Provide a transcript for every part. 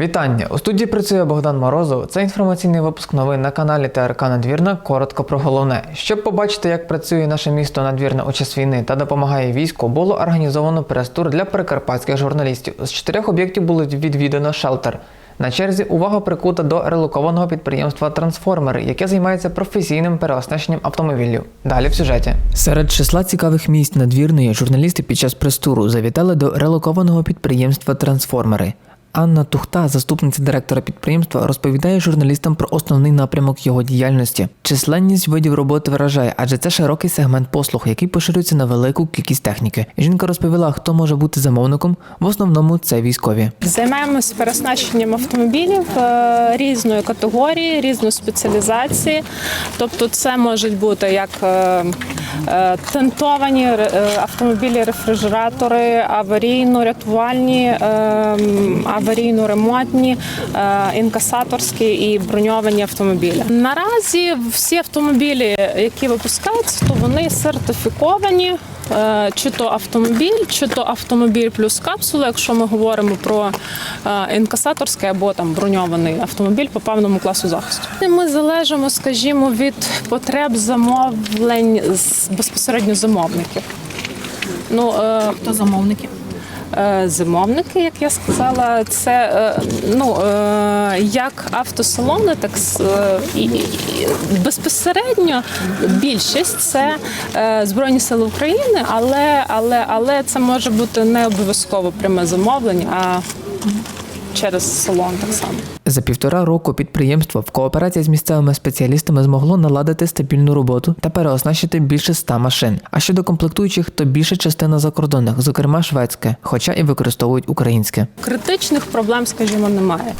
Вітання! У студії працює Богдан Морозов. Це інформаційний випуск новин на каналі ТРК Надвірна. Коротко про головне. Щоб побачити, як працює наше місто Надвірна у час війни та допомагає війську, було організовано прес-тур для прикарпатських журналістів. З чотирьох об'єктів було відвідано шелтер. На черзі увага прикута до релокованого підприємства Трансформери, яке займається професійним переоснащенням автомобілів. Далі в сюжеті. Серед числа цікавих місць надвірної журналісти під час прес-туру завітали до релокованого підприємства Трансформери. Анна Тухта, заступниця директора підприємства, розповідає журналістам про основний напрямок його діяльності. Численність видів роботи вражає, адже це широкий сегмент послуг, який поширюється на велику кількість техніки. Жінка розповіла, хто може бути замовником. В основному це військові. Займаємося переоснащенням автомобілів е, різної категорії, різної спеціалізації. Тобто, це можуть бути як е, е, тентовані автомобілі, рефрижератори, аварійно-рятувальні, е, аварійно-ремонтні, е, інкасаторські і броньовані автомобілі. Наразі всі автомобілі, які випускаються, то вони сертифіковані. Е, Чи то автомобіль, чи то автомобіль плюс капсула, якщо ми говоримо про е, інкасаторський або там броньований автомобіль по певному класу захисту. Ми залежимо, скажімо, від потреб замовлень безпосередньо замовників. Ну, Хто замовники? Е, Замовники, як я сказала, це е, ну е, як автосалони, так і, і- безпосередньо більшість це Збройні Сили України, але, але, але це може бути не обов'язково пряме замовлення, а через салон так само. За півтора року підприємство в кооперації з місцевими спеціалістами змогло наладити стабільну роботу та переоснащити більше ста машин. А щодо комплектуючих, то більша частина закордонних, зокрема шведське, хоча і використовують українське. Критичних проблем, скажімо, немає,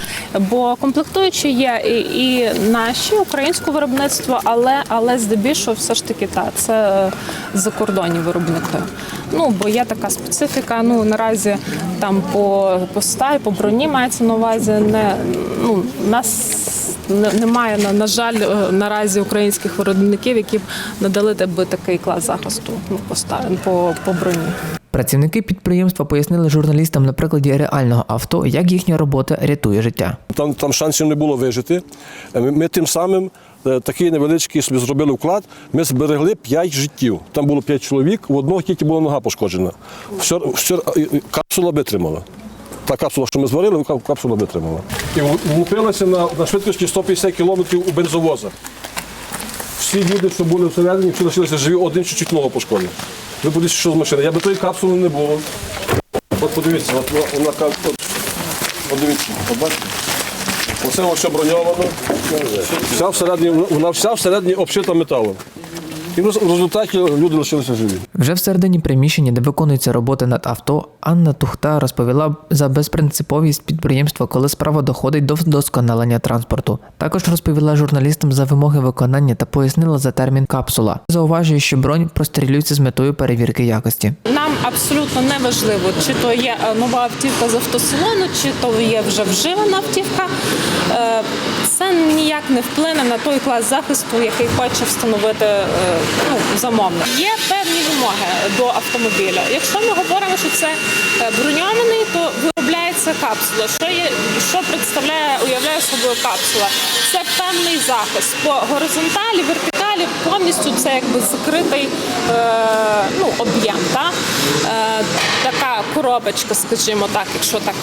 бо комплектуючі є і, і наші українське виробництво, але але здебільшого все ж таки та це закордонні виробники. Ну бо є така специфіка. Ну наразі там по, по сталі, по броні мається на увазі. Не ну нас немає на, на жаль е, наразі українських виробників, які б надали би такий клас захисту ну, по по, по броні. Працівники підприємства пояснили журналістам на прикладі реального авто, як їхня робота рятує життя. Там, там шансів не було вижити. Е, Ми, ми тим самим е, такий невеличкий собі зробили вклад. Ми зберегли 5 життів. Там було 5 чоловік, у одного тільки була нога пошкоджена. Все, все, капсула витримала. Та капсула, що ми зварили, кап- капсула витримала. І влупилася на, на швидкості 150 кілометрів у бензовоза. Всі люди, що були всередині, всі лишилися живі, один чуть-чуть ногу пошкодив. Ви подивіться, що з машини. Я би тої капсули не було. От подивіться, от вона- вона кап- от, от дивіться, от бачите? Оце ось броньовано. Вся всередині, вона вся всередині обшита металом. І в роз- результаті люди лишилися живі. Вже всередині приміщення, де виконується робота над авто, Анна Тухта розповіла за безпринциповість підприємства, коли справа доходить до вдосконалення транспорту. Також розповіла журналістам за вимоги виконання та пояснила за термін капсула. Зауважує, що бронь прострілюється з метою перевірки якості. Нам абсолютно не важливо, чи то є е, нова автівка з автосалону, чи то є вже вживана автівка. Це ніяк не вплине на той клас захисту, який хоче встановити е, ну, замовник. Є певні вимоги до автомобіля. Якщо ми говоримо, що це е, броньований, то виробляється капсула. Що є, що представляє, уявляє собою капсула? Це певний захист по горизонталі, вертикалі, повністю це якби закритий е, ну, об'єм. Та? Така коробочка, скажімо так, якщо так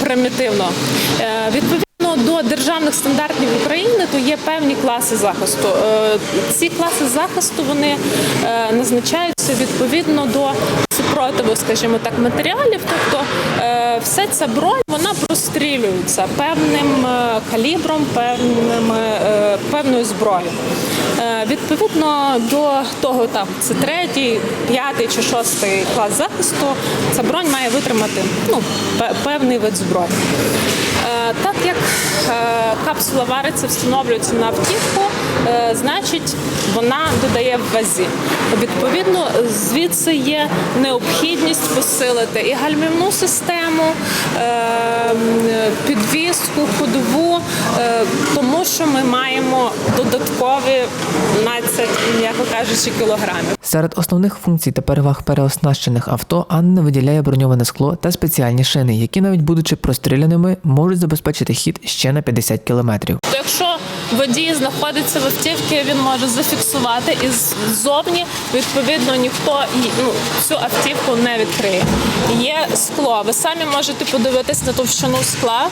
примітивно. Е, відповідно до державних стандартів України, то є певні класи захисту. Е, ці класи захисту вони е, назначаються відповідно до супротиву, скажімо так, матеріалів. Тобто е, вся ця бронь вона прострілюється певним е, калібром, певними, е, певною зброєю. Відповідно до того, там це третій, п'ятий чи шостий клас захисту, ця бронь має витримати ну, певний вид зброї. Так як капсула вариться, встановлюється на автівку, значить вона додає в вазі. Відповідно, звідси є необхідність посилити і гальмівну систему, е, підвіску, ходову, е, тому що ми маємо додаткові 15, м'яко кажучи, кілограмів. Серед основних функцій та переваг переоснащених авто Анна виділяє броньоване скло та спеціальні шини, які навіть будучи простріляними, можуть забезпечити хід ще на 50 кілометрів. Якщо водій знаходиться в автівці, він може зафіксувати і ззовні відповідно ніхто ну, цю автівку не відкриє. Є скло. Ви самі можете подивитись на товщину скла.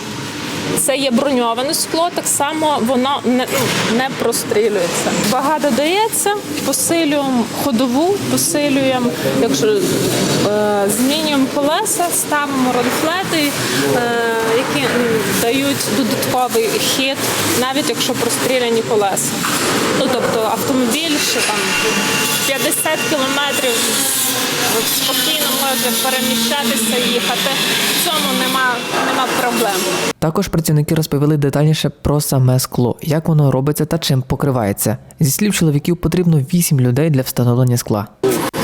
Це є броньоване скло, так само воно не, ну, не прострілюється. Вага додається, посилюємо ходову, посилюємо, якщо е, змінюємо колеса, ставимо ролфлети, е, які дають додатковий хід, навіть якщо простріляні колеса. Ну тобто автомобіль ще там 50 кілометрів спокійно може переміщатися, їхати. В цьому нема, нема проблем. Також працівники розповіли детальніше про саме скло, як воно робиться та чим покривається. Зі слів чоловіків, потрібно 8 людей для встановлення скла.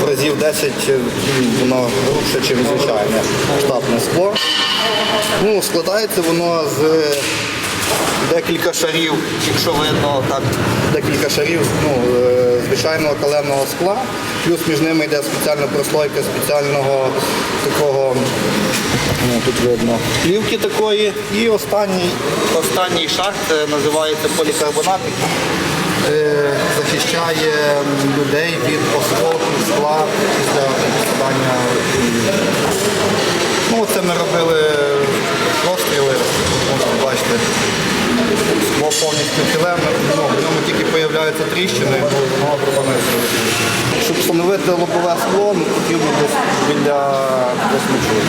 В разів 10 воно грубше, ніж звичайне штатне скло. Ну, складається воно з декілька шарів, якщо видно так, декілька шарів ну, е, звичайного каленого скла, плюс між ними йде спеціальна прослойка спеціального такого, ну, тут видно, плівки такої. І останній, останній шар називається полікарбонат, е, захищає людей від осколків скла після попадання. Ну, це ми робили розстріли, можете бачити. Скло повністю ціле, ну, в ньому тільки з'являються тріщини, бо воно обробане. Щоб встановити лобове скло, ну, потрібно десь біля 8 чоловік.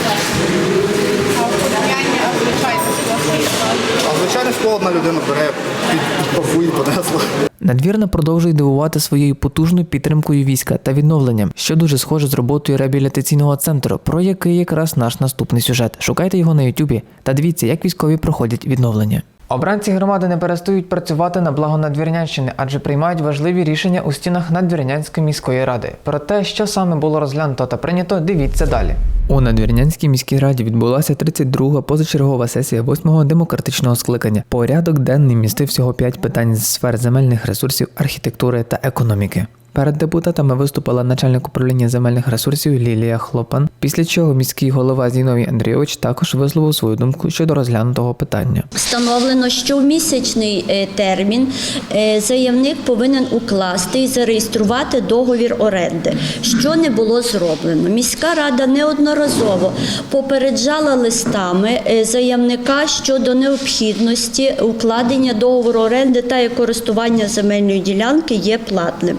А звичайне скло одна людина бере, під, підпакує, понесла. Надвірна продовжує дивувати своєю потужною підтримкою війська та відновленням, що дуже схоже з роботою реабілітаційного центру, про який якраз наш наступний сюжет. Шукайте його на Ютубі та дивіться, як військові проходять відновлення. Обранці громади не перестають працювати на благо Надвірнянщини, адже приймають важливі рішення у стінах Надвірнянської міської ради. Про те, що саме було розглянуто та прийнято, дивіться далі. У Надвірнянській міській раді відбулася 32-га позачергова сесія 8-го демократичного скликання. Порядок денний містив всього 5 питань з сфер земельних ресурсів, архітектури та економіки. Перед депутатами виступила начальник управління земельних ресурсів Лілія Хлопан, після чого міський голова Зіновій Андрійович також висловив свою думку щодо розглянутого питання. Встановлено, що в місячний е, термін е, заявник повинен укласти і зареєструвати договір оренди, що не було зроблено. Міська рада неодноразово попереджала листами е, заявника щодо необхідності укладення договору оренди та користування земельної ділянки є платним.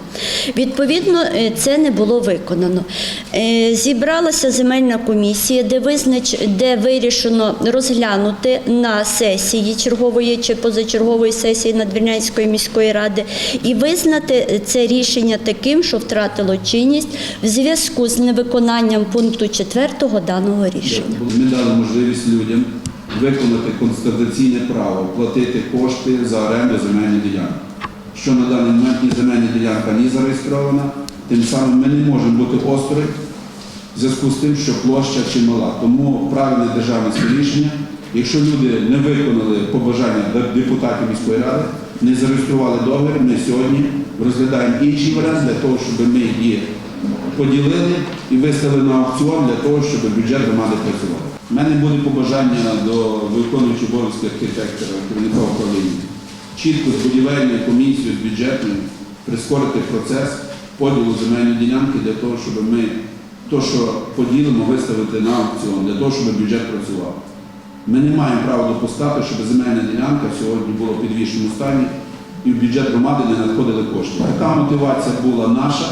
Відповідно, це не було виконано. Зібралася земельна комісія, де визнач, де вирішено розглянути на сесії чергової чи позачергової сесії Надвірнянської міської ради і визнати це рішення таким, що втратило чинність в зв'язку з невиконанням пункту 4 даного рішення. Ми дали можливість людям виконати конституційне право, платити кошти за оренду земельної ділянки. Що на даний момент ні земельна ділянка не зареєстрована, тим самим ми не можемо бути осторонь в зв'язку з тим, що площа чимала. Тому правильне державницьке рішення, якщо люди не виконали побажання депутатів міської ради, не зареєстрували договір, ми сьогодні розглядаємо інший варіант для того, щоб ми її поділили і виставили на аукціон для того, щоб бюджет громади працював. У мене буде побажання до виконуючого обов'язки архітектора, керівника управління. Чітко з будівельною комісією, з бюджетною прискорити процес поділу земельної ділянки для того, щоб ми то, що поділимо, виставити на аукціон, для того, щоб бюджет працював. Ми не маємо права допускати, щоб земельна ділянка сьогодні була в підвішеному стані і в бюджет громади не надходили кошти. Така мотивація була наша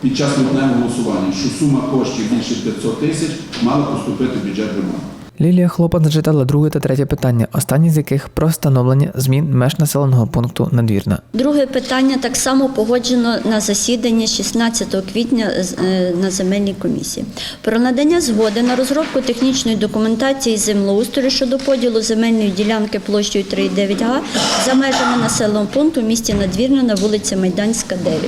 під час лютневого голосування, що сума коштів більше 500 тисяч мала поступити в бюджет громади. Лілія Хлопан зачитала друге та третє питання, останні з яких про встановлення змін меж населеного пункту Надвірна. Друге питання так само погоджено на засіданні 16 квітня е, на земельній комісії. Про надання згоди на розробку технічної документації землеустрою щодо поділу земельної ділянки площею 3,9 га за межами населеного пункту в місті Надвірна на вулиці Майданська, 9.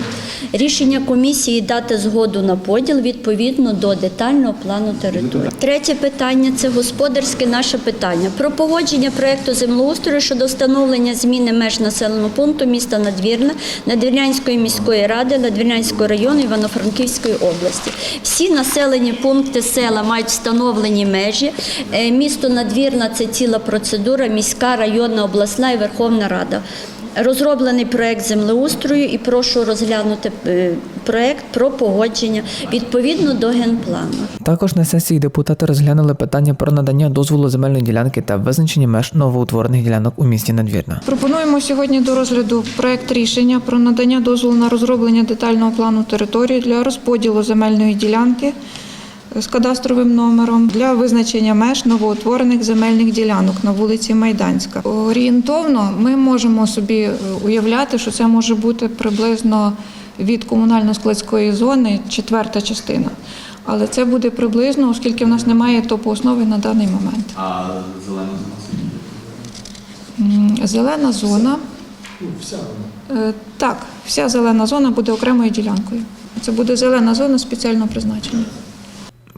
Рішення комісії дати згоду на поділ відповідно до детального плану території. Третє питання це господарське господарське наше питання про погодження проекту землеустрою щодо встановлення зміни меж населеного пункту міста Надвірна Надвірнянської міської ради Надвірнянського району Івано-Франківської області. Всі населені пункти села мають встановлені межі. Е, Місто Надвірна це ціла процедура, міська, районна, обласна і Верховна Рада. Розроблений проект землеустрою і прошу розглянути е, проект про погодження відповідно до генплану. Також на сесії депутати розглянули питання про надання дозволу земельної ділянки та визначення меж новоутворених ділянок у місті Надвірна. Пропонуємо сьогодні до розгляду проект рішення про надання дозволу на розроблення детального плану території для розподілу земельної ділянки з кадастровим номером для визначення меж новоутворених земельних ділянок на вулиці Майданська. Орієнтовно ми можемо собі е, уявляти, що це може бути приблизно від комунально-складської зони четверта частина. Але це буде приблизно, оскільки в нас немає топооснови на даний момент. А зелена зона? Зелена зона. Е, Так, вся зелена зона буде окремою ділянкою. Це буде зелена зона спеціального призначення.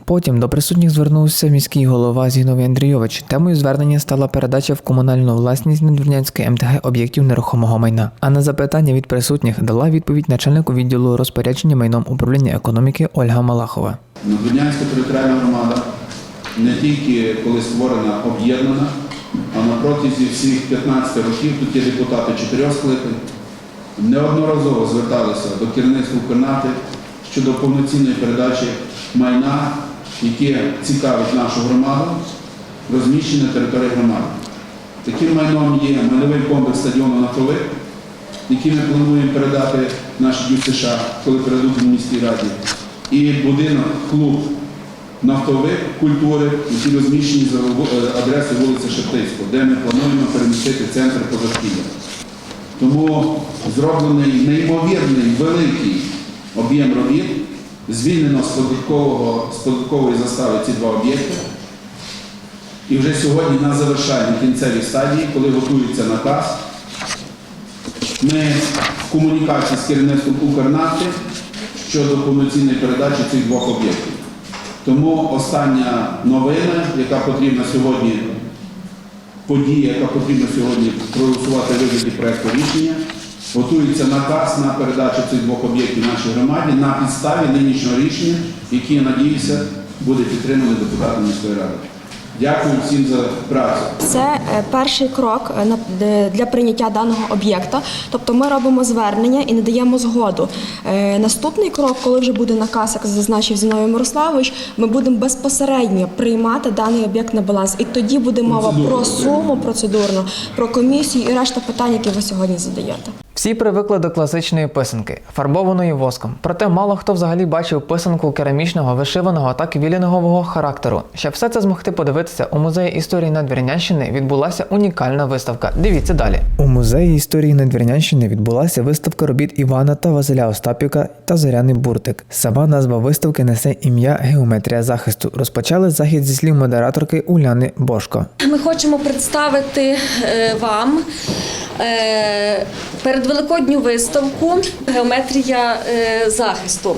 Потім до присутніх звернувся міський голова Зіновій Андрійович. Темою звернення стала передача в комунальну власність Надвірнянської МТГ об'єктів нерухомого майна. А на запитання від присутніх дала відповідь начальнику відділу розпорядження майном управління економіки Ольга Малахова. Надвірнянська територіальна громада не тільки коли створена, об'єднана, а на протязі всіх 15 років тут є депутати чотирьох скликань, неодноразово зверталися до керівництва Укрнати щодо повноцінної передачі майна, яке цікавить нашу громаду, розміщене на території громади. Таким майном є майновий комплекс стадіону «Нафтовик», який ми плануємо передати нашій ДЮСШ, коли передадуть в міській раді, і будинок клуб нафтовик культури, які розміщені за е, адресою вулиці Шептицького, де ми плануємо перемістити центр позашкілля. Тому зроблений неймовірний великий об'єм робіт, звільнено з, податкової застави ці два об'єкти. І вже сьогодні на завершальній кінцевій стадії, коли готується наказ, ми в комунікації з керівництвом Укрнафти щодо повноцінної передачі цих двох об'єктів. Тому остання новина, яка потрібна сьогодні, подія, яка потрібна сьогодні проголосувати вигляді проєкту рішення, готується наказ на передачу цих двох об'єктів нашій громаді на підставі нинішнього рішення, яке, я надіюся, буде підтримано депутатом міської ради. Дякую всім за працю. Це е, перший крок е, для прийняття даного об'єкта. Тобто ми робимо звернення і не даємо згоду. Е, Наступний крок, коли вже буде наказ, як зазначив Зіновій Мирославович, ми будемо безпосередньо приймати даний об'єкт на баланс. І тоді буде мова про суму процедурну, про комісію і решта питань, які ви сьогодні задаєте. Всі привикли до класичної писанки, фарбованої воском. Проте мало хто взагалі бачив писанку керамічного, вишиваного та квілінгового характеру. Щоб все це змогти подивитися, у музеї історії Надвірнянщини відбулася унікальна виставка. Дивіться далі. У музеї історії Надвірнянщини відбулася виставка робіт Івана та Василя Остапіка та Зоряний Буртик. Сама назва виставки несе ім'я Геометрія захисту. Розпочали захід зі слів модераторки Уляни Бошко. Ми хочемо представити е, вам е, передвеликодню виставку Геометрія е, захисту.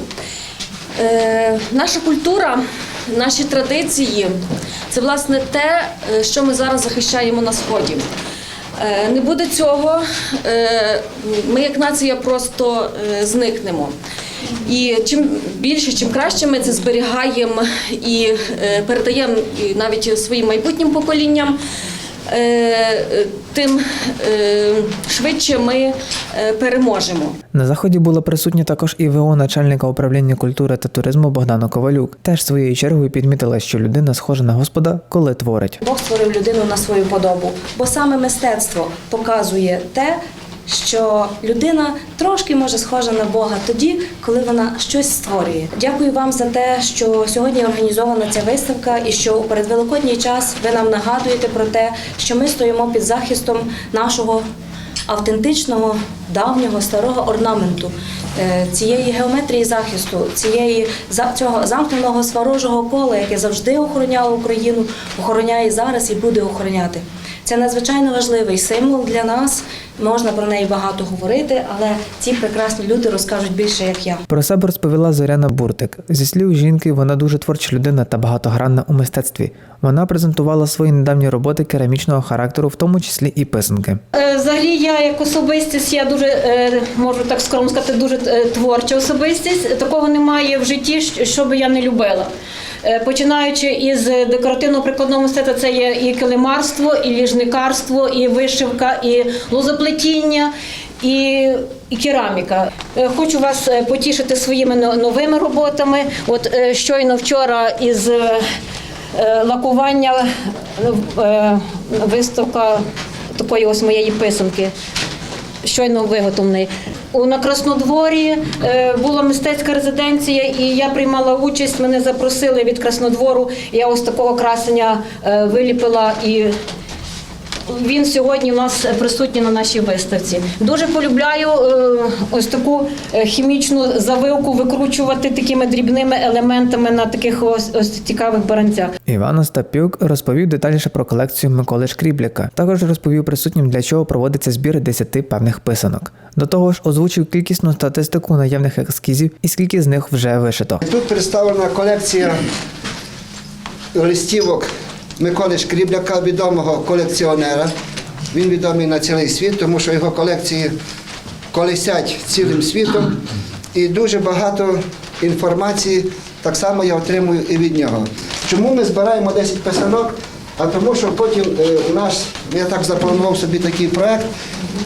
Наша культура, наші традиції це власне те, е, що ми зараз захищаємо на сході. Е, Не буде цього, е, ми як нація просто зникнемо. І чим більше, чим краще ми це зберігаємо і передаємо навіть своїм майбутнім поколінням, тим е, швидше ми е, переможемо. На заході була присутня також і ВО начальника управління культури та туризму Богдана Ковалюк. Теж своєю чергою підмітила, що людина схожа на Господа, коли творить. Бог створив людину на свою подобу, бо саме мистецтво показує те, що людина трошки може схожа на Бога тоді, коли вона щось створює. Дякую вам за те, що сьогодні організована ця виставка, і що у передвеликодній час ви нам нагадуєте про те, що ми стоїмо під захистом нашого автентичного давнього старого орнаменту, е, цієї геометрії захисту, цієї цього замкненого сварожого кола, яке завжди охороняло Україну, охороняє зараз і буде охороняти. Це надзвичайно важливий символ для нас. Можна про неї багато говорити, але ці прекрасні люди розкажуть більше, як я. Про себе розповіла Зоряна Буртик. Зі слів жінки, вона дуже творча людина та багатогранна у мистецтві. Вона презентувала свої недавні роботи керамічного характеру, в тому числі і писанки. Е, Взагалі, я як особистість, я дуже е, можу так скромно сказати, дуже е, творча особистість. Такого немає в житті, що би я не любила. Е, Починаючи із декоративно-прикладного мистецтва, це є і килимарство, і ліжникарство, і вишивка, і лозоплетіння, і, і кераміка. Е, Хочу вас е, потішити своїми новими роботами. От щойно вчора із лакування виставка такої ось моєї писанки. Щойно виготовлений. У на Краснодворі е, була мистецька резиденція, і я приймала участь. Мене запросили від Краснодвору. Я ось такого красення е, виліпила і. Він сьогодні у нас присутній на нашій виставці. Дуже полюбляю е, ось таку е, хімічну завивку викручувати такими дрібними елементами на таких ось, ось цікавих баранцях. Іван Остапюк розповів детальніше про колекцію Миколи Шкрібліка. Також розповів присутнім, для чого проводиться збір 10 певних писанок. До того ж, озвучив кількісну статистику наявних ескізів і скільки з них вже вишито. Тут представлена колекція листівок Миколи Шкрібляка, відомого колекціонера. Він відомий на цілий світ, тому що його колекції колесять цілим світом. І дуже багато інформації так само я отримую і від нього. Чому ми збираємо 10 писанок? А тому, що потім е, у нас, я так запланував собі такий проект,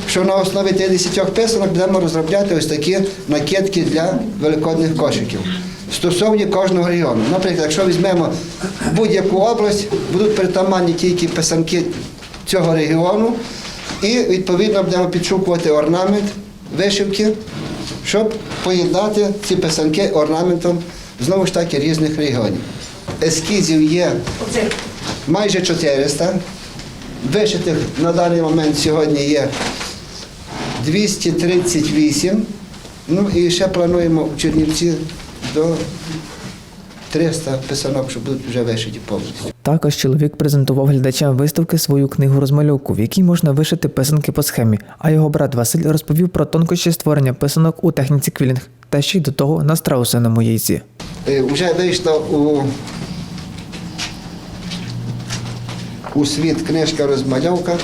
що на основі тих 10 писанок будемо розробляти ось такі накидки для великодних кошиків. Стосовні кожного регіону. Наприклад, якщо візьмемо будь-яку область, будуть притаманні тільки писанки цього регіону, і відповідно будемо підшукувати орнамент, вишивки, щоб поєднати ці писанки орнаментом знову ж таки різних регіонів. Ескізів є майже 400. Вишитих на даний момент сьогодні є 238. Ну і ще плануємо в Чернівці до 300 писанок, що будуть вже вишиті повністю. Також чоловік презентував глядачам виставки свою книгу розмальовку, в якій можна вишити писанки по схемі. А його брат Василь розповів про тонкощі створення писанок у техніці квілінг та ще й до того на страусиному яйці. Е, Вже вийшла у, у світ книжка розмальовка.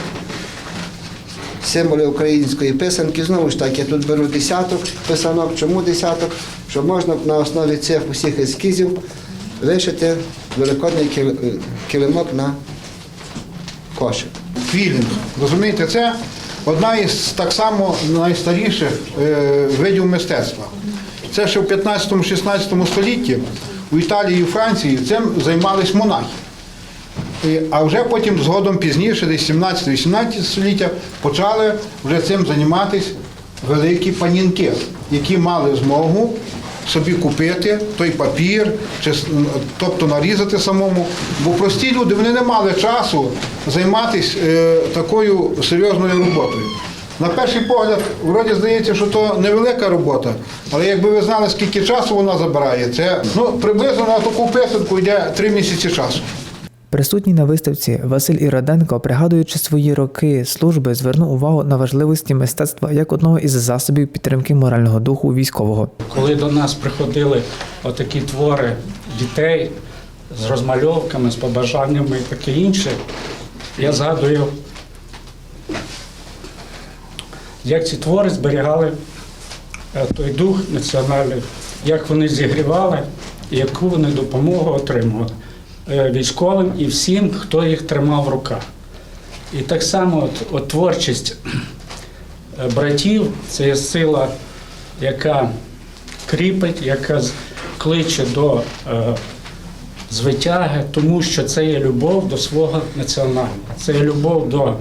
Символи української писанки. Знову ж таки, я тут беру десяток писанок. Чому десяток? Що можна на основі цих усіх ескізів вишити великодний килимок на кошик. квілінг. Розумієте, це одна із так само найстаріших е, видів мистецтва. Це ще в 15-16 столітті у Італії і Франції цим займались монахи. А вже потім згодом пізніше, десь 17-18 століття, почали вже цим займатися великі панінки, які мали змогу собі купити той папір, чи, тобто нарізати самому. Бо прості люди вони не мали часу займатися е, такою серйозною роботою. На перший погляд, вроді здається, що то невелика робота, але якби ви знали, скільки часу вона забирає, це ну, приблизно на таку писанку йде три місяці часу. Присутній на виставці Василь Іроденко, пригадуючи свої роки служби, звернув увагу на важливості мистецтва як одного із засобів підтримки морального духу військового. Коли до нас приходили отакі твори дітей з розмальовками, з побажаннями і таке інше, я згадую, як ці твори зберігали е, той дух національний, як вони зігрівали яку вони допомогу отримували військовим і всім, хто їх тримав в руках. І так само от, от творчість е, братів це є сила, яка кріпить, яка кличе до е, звитяги, тому що це є любов до свого національного, це є любов до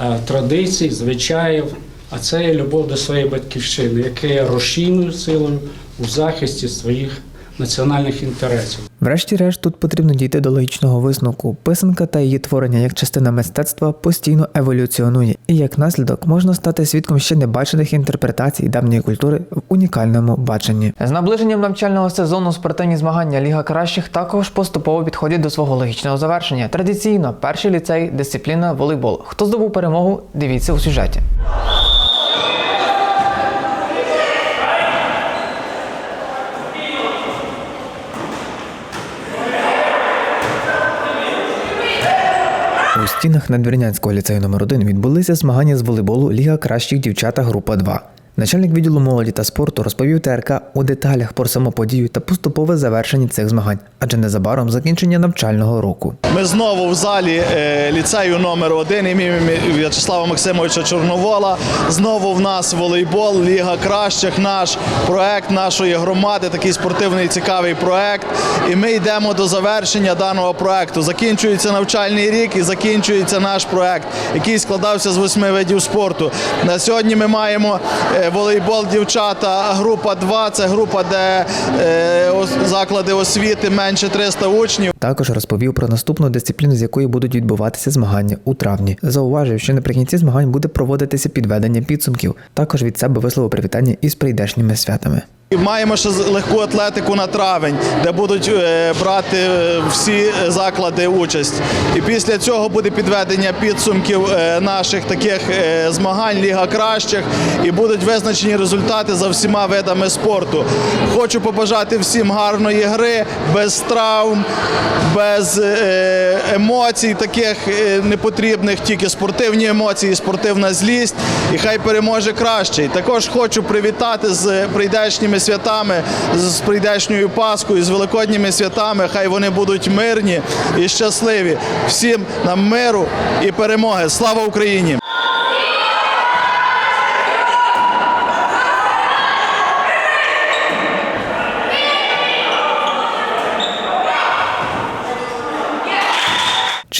е, традицій, звичаїв, а це є любов до своєї батьківщини, яка є рушійною силою у захисті своїх національних інтересів. Врешті-решт, тут потрібно дійти до логічного висновку. Писанка та її творення як частина мистецтва постійно еволюціонує, і як наслідок можна стати свідком ще небачених інтерпретацій давньої культури в унікальному баченні. З наближенням навчального сезону спортивні змагання Ліга кращих також поступово підходять до свого логічного завершення. Традиційно перший ліцей, дисципліна волейбол. Хто здобув перемогу? Дивіться у сюжеті. У стінах Надвірнянського ліцею номер 1 відбулися змагання з волейболу Ліга кращих дівчата група 2. Начальник відділу молоді та спорту розповів ТРК у деталях про саму подію та поступове завершення цих змагань, адже незабаром закінчення навчального року. Ми знову в залі е, ліцею номер 1 імені В'ячеслава Максимовича Чорновола. Знову в нас волейбол, Ліга кращих, наш проект нашої громади, такий спортивний цікавий проект. І ми йдемо до завершення даного проекту. Закінчується навчальний рік і закінчується наш проект, який складався з восьми видів спорту. На сьогодні ми маємо е, волейбол дівчата, група 2, це група, де е, заклади освіти менше 300 учнів. Також розповів про наступну дисципліну, з якої будуть відбуватися змагання у травні. Зауважив, що наприкінці змагань буде проводитися підведення підсумків. Також від себе висловив привітання із прийдешніми святами. Маємо ще легку атлетику на травень, де будуть е, брати е, всі заклади участь. І після цього буде підведення підсумків е, наших таких змагань Ліга кращих і будуть визначені результати за всіма видами спорту. Хочу побажати всім гарної гри, без травм, без емоцій, таких непотрібних, тільки спортивні емоції, спортивна злість. І хай переможе кращий. Також хочу привітати з прийдешніми святами, з прийдешньою Паскою, з великодніми святами. Хай вони будуть мирні і щасливі. Всім нам миру і перемоги. Слава Україні!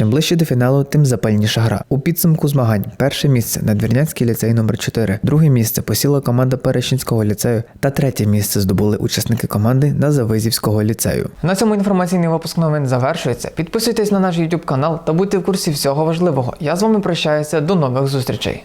Чим ближче до фіналу, тим запальніша гра. У підсумку змагань перше місце Надвірнянський ліцей номер 4 друге місце посіла команда Перещинського ліцею та третє місце здобули учасники команди Назавизівського ліцею. На цьому інформаційний випуск новин завершується. Підписуйтесь на наш YouTube канал та будьте в курсі всього важливого. Я з вами прощаюся. До нових зустрічей.